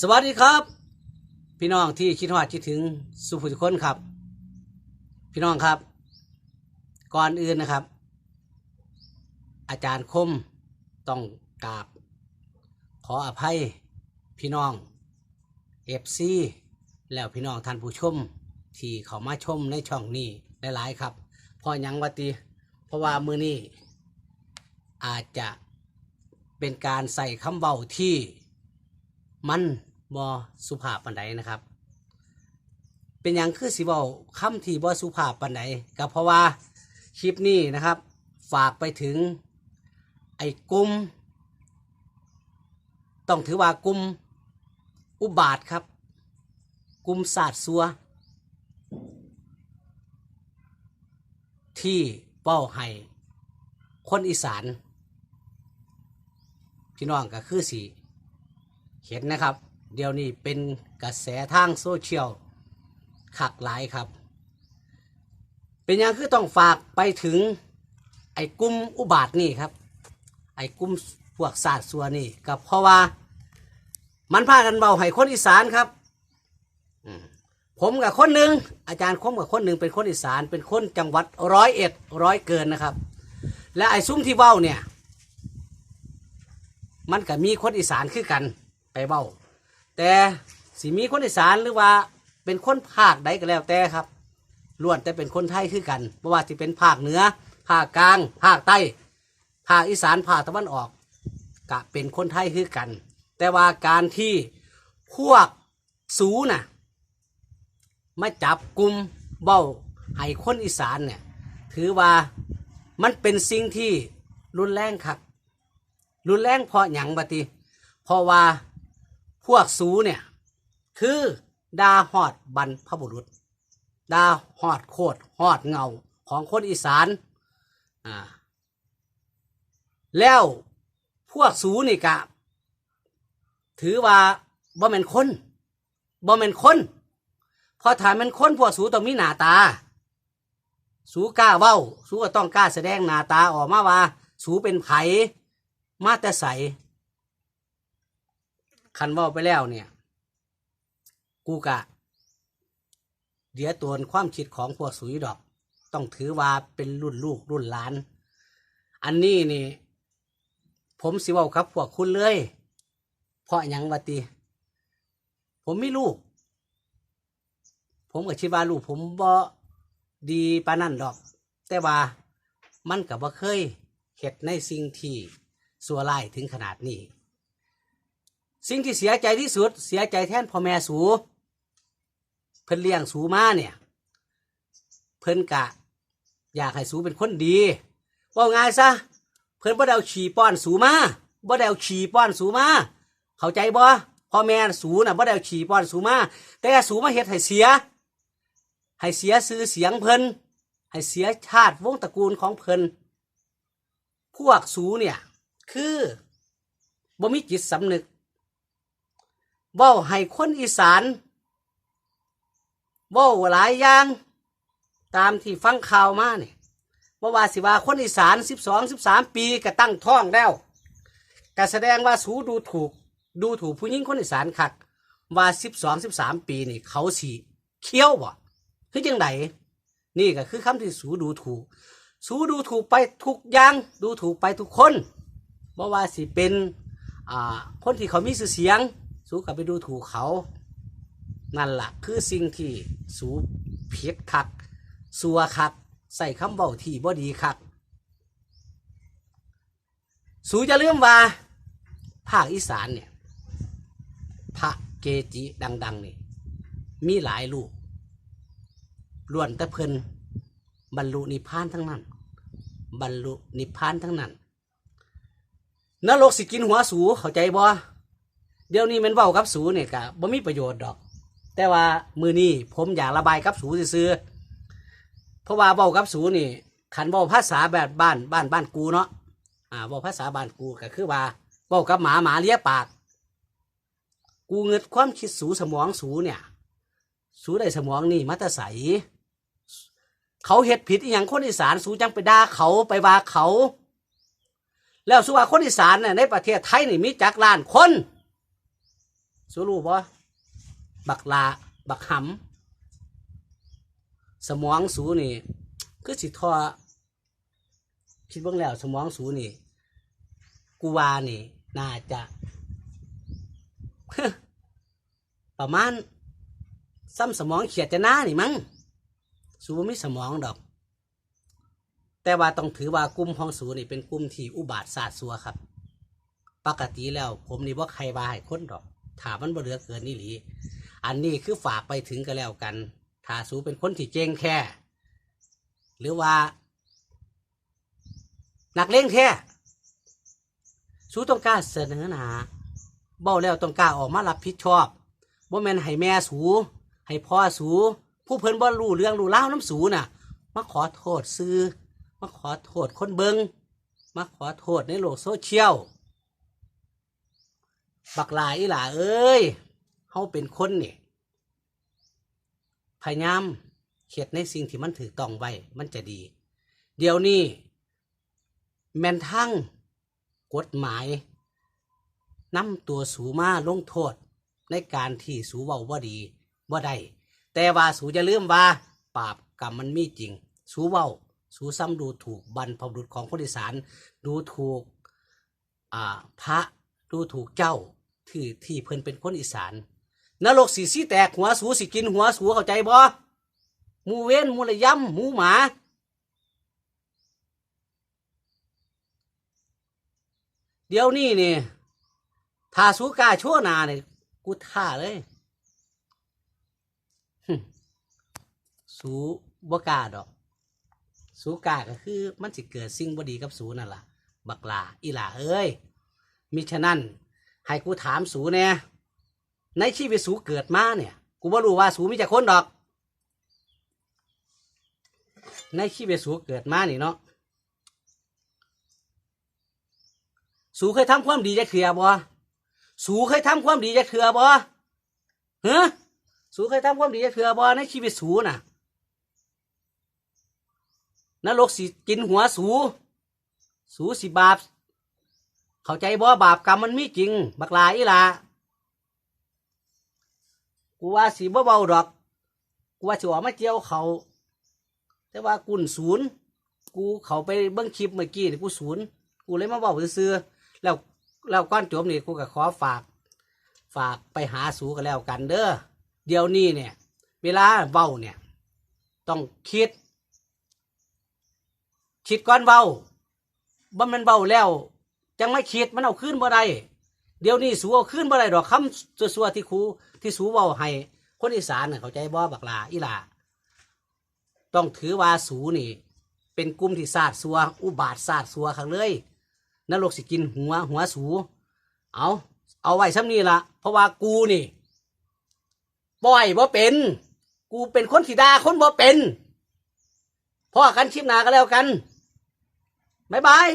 สวัสดีครับ พี่น้องที่คิดฮอดคิดถึงสุภุทุกคนครับ พี่น้องครับ ก่อนอื่นนะครับ อาจารย์คมต้องกราบ ขออภัยพี่น้องเอฟซีแล้วพี่น้องท่านผู้ชม ที่เขามาชมในช่องนี้หลายๆครับพราะหยังวัติเพราะว่ามือนี้อาจจะเป็นการใส่คำเบาที่มัน บอสุภาพปันใดนะครับ เป็นอย่างคือสิเบาคำที่บอสุภาพปันใดก็เพราะว่าคลิปนี้นะครับ ฝากไปถึงไอ้กลุ่มต้องถือว่ากลุ่มอุบาทครับ กลุ่มศาสตร์ซัว ที่เป้าให้คนอีสาน พี่น้องก็คือสีเห็นนะครับ เดี๋ยวนี้เป็นกระแสทางโซเชียลขักหลายครับ เป็นอย่างคือต้องฝากไปถึงไอ้กลุ่มอุบาทนี่ครับ ไอ้กลุ่มพวกศาสตร์สัวนี่ก็เพราะว่า มันพากันเบาให้คนอีสานครับผมกับคนหนึ่งอาจารย์คมกับคนหนึ่งเป็นคนอีสาน เป็นคนจังหวัดร้อยเอ็ดร้อยเกินนะครับ และไอ้ซุ้มที่เบ้าเนี่ย มันก็มีคนอีสานคือกันไปเบ้า แต่สิมีคนอีสานหรือว่าเป็นคนภาคใดก็แล้วแต่ครับล้วนแต่เป็นคนไทยคือกันไม่ว่าจะเป็นภาคเหนือ ภาคกลาง ภาคใต้ ภาคอีสานภาคตะวันออกก็เป็นคนไทยคือกัน แต่ว่าการที่พวกสูน่ะมาจับกลุ่มเบ้าให้คนอีสานเนี่ยถือว่ามันเป็นสิ่งที่รุนแรงครับ รุนแรงเพราะหยังบติเพราะว่า พวกสูเนี่ย คือดาหอดบรรพบุรุษ ดาหอดโคดหอดเงาของคนอีสานอ่าแล้วพวกสูนี่กะ ถือว่าบ่แม่นคนบ่แม่นคนพอถามเป็นคนพวกสูต้องมีหน้าตา สูกล้าเว้า สูก็ต้องกล้าแสดงหน้าตาออกมาว่า สูเป็นไผมาแต่ใส คันว่าไปแล้วเนี่ย กูกะ เดี๋ยวตัวความคิดของพวกสุยดอก ต้องถือว่าเป็นรุ่นลูกรุ่นหลาน อันนี้นี่ ผมสิว่าครับพวกคุณเลย เพราะยังวะติผมไม่ลูก ผมก็คิดว่าลูก ผมบ่ดีปานั่นดอก แต่ว่ามันกับบ่าเคยเห็ดในสิ่งที่สัวไล่ถึงขนาดนี้ สิ่งที่เสียใจที่สุด เสียใจแทนพ่อแม่สูเพิ่นเลี้ยงสูมาเนี่ย เพิ่นกะ อยากให้สูเป็นคนดีว่าง่ายซะเพิ่นบ่ได้เอาขี่ป้อนสูมาบ่ได้เอาขี่ป้อนสูมาเข้าใจบ่พ่อแม่สูน่ะบ่ได้เอาขี่ป้อนสูมาแต่สูมาเฮ็ดให้เสีย ให้เสียชื่อเสียงเพิ่นให้เสียชาติวงศ์ตระกูลของเพิ่นพวกสูเนี่ย คือบ่มีจิตสำนึก เว้าให้คนอีสานเว้าหลายอย่าง ตามที่ฟังข่าวมาเนี่ยว่าว่าสิว่าคนอีสานสิบสองสิบสามปีก็ตั้งท้องแล้วก็แสดงว่าสูดูถูกดูถูกผู้หญิงคนอีสานคักว่าสิบสองสิบสามปีนี่เขาสีเคี้ยวบ่คือจังไดนี่ก็คือคำที่สูดูถูก สูดูถูกไปทุกอย่างดูถูกไปทุกคนบ่ว่าสิเป็นอ่าคนที่เขามีชื่อเสียง สูกับไปดูถูกเขา นั่นแหละคือสิ่งที่สูผิดคักสัวคัก ใส่คำเบาที่บ่ดีคัก สูจะเลื่อมว่า ภาคอีสานเนี่ย พระเกจิดัง ๆ นี่ มีหลายลูกล้วนแต่เพิ่นบรรลุนิพพานทั้งนั้น บรรลุนิพพานทั้งนั้นนรกสิกินหัวสูเข้าใจบ่ เดี๋ยวนี้มันเว้ากับสูเนี่ยกะบ่มีประโยชน์ดอก แต่ว่ามือนี้ผมอยากระบายกับสูซื่อๆเพราะว่าเว้ากับสูนี่ขันเว้าภาษาแบบบ้านบ้านบ้านกูเนาะอ่าเว้าภาษาบ้านกูก็คือว่าเว้ากับหมาหมาเลียปาก กูเงิดความคิดสูสมองสูเนี่ย สูได้สมองนี่มาแตะใสเขาเห็ดผิดอหย่างคนอีสานสูจังไปด่าเขาไปว่าเขา แล้วสุว่าคนอีสานเนี่ยในประเทศไทยนี่มีจักล้านคน สูรู้บ่บักลาบักหำสมองสูนี่คือสิทอคิดเบิ่งแล้วสมองสูนี่ กูวานี่ น่าจะประมาณซ้ำสมองเขียดจะหน้านี่มั้งสูบ่มีสมองดอก แต่ว่าต้องถือว่ากลุ่มของสูนี่เป็นกลุ่มที่อุบาทศาสตร์สัวครับ ปกติแล้วผมนี่ว่าใครว่าให้คนดอก ถามมันบ่เหลือเกินนี่หลีอันนี้คือฝากไปถึงกันแล้วกันถ้าสูเป็นคนที่เจงแค่ หรือว่านักเลงแท้สูต้องกล้าเสนอหนาเบ้าแล้วต้องกล้าออกมารับผิดชอบบ่แม่นให้แม่สู ให้พ่อสู ผู้เพิ่นบ่รู้เรื่องรู้เล่าน้ำสูน่ะ มาขอโทษซื้อ มาขอโทษคนเบิงมาขอโทษในโลกโซเชียล บักหลายอีหล่าเอ้ยเฮาเป็นคนนี่พยายามเขียดในสิ่งที่มันถือต้องไว้ มันจะดี เดี๋ยวนี้แม่นทั้งกฎหมายนำตัวสูมาลงโทษในการที่สูเว้าว่าดีว่าได้แต่ว่าสูจะเลื่อมว่าบาปกรรมมันมีจริง สูเว้า สูซ้ำดูถูกบรรพบุรุษของคนอีสานดูถูกอ่าพระดูถูกเจ้า ที่ที่เพิ่นเป็นคนอีสานนรกสีสีแตกหัวสูสิกินหัวสูเข้าใจบ่หมูเว้นหมูระยำหมูหมา เดี๋ยวนี้นี่ถ้าสูกาชั่วนาเนี่ยกูท่าเลยสูบกาดอก สูกาก็คือมันสิเกิดสิ่งบดีกับสูนั่นล่ะ บักลาอีหล่าเอ้ยมิฉะนั้น ให้กูถามสูเนี่ยในชีวิตสูเกิดมาเนี่ย กูบ่รู้ว่าสูมีจักคนดอก ในชีวิตสูเกิดมานี่เนาะสูเคยทำความดีจะเขือบ่สูเคยทำความดีจะเขือบ่เฮ้สูเคยทำความดีจะเขือบ่ในชีวิตสูน่ะนรกสิกินหัวสู สูสิบาป เข้าใจบ่บาปกรรมมันมีจริง บักลายอีล่ะกูว่าสิบ่เบาดอก กูว่าสิออกมาเจียวเขา แต่ว่ากุนศูนย์ กูเขาไปเบิ้งคลิปเมื่อกี้นี่กูศูนย์ กูเลยมาเบาซื่อๆแล้วแล้วก้อนจบนี่กูก็ขอฝาก ฝากไปหาสูกันแล้วกันเด้อ เดี๋ยวนี้เนี่ย เวลาเว้าเนี่ย ต้องคิด คิดก่อนเว้าบ่มันเว้าแล้ว จังไม่คิดมันเอาขึ้นบ่ได้เดี๋ยวนี้สูเอาขึ้นบ่ได้ดอกคำสัวๆที่ครูที่สูเว้าให้ คนอีสานน่ะเข้าใจบ่บักลาอีหลาต้องถือว่าสูนี่ เป็นกลุ่มที่ศาสตร์สัว อุบาทศาสตร์สัวขังเลยนรกสิกินหัวหัวสู เอาเอาไว้ซ้ำนี้ละเพราะว่ากูนี่ปล่อยบ่เป็น กูเป็นคนที่ด่าคนบ่เป็นพ่อกันชิปหนาก็แล้วกันบ๊ายบาย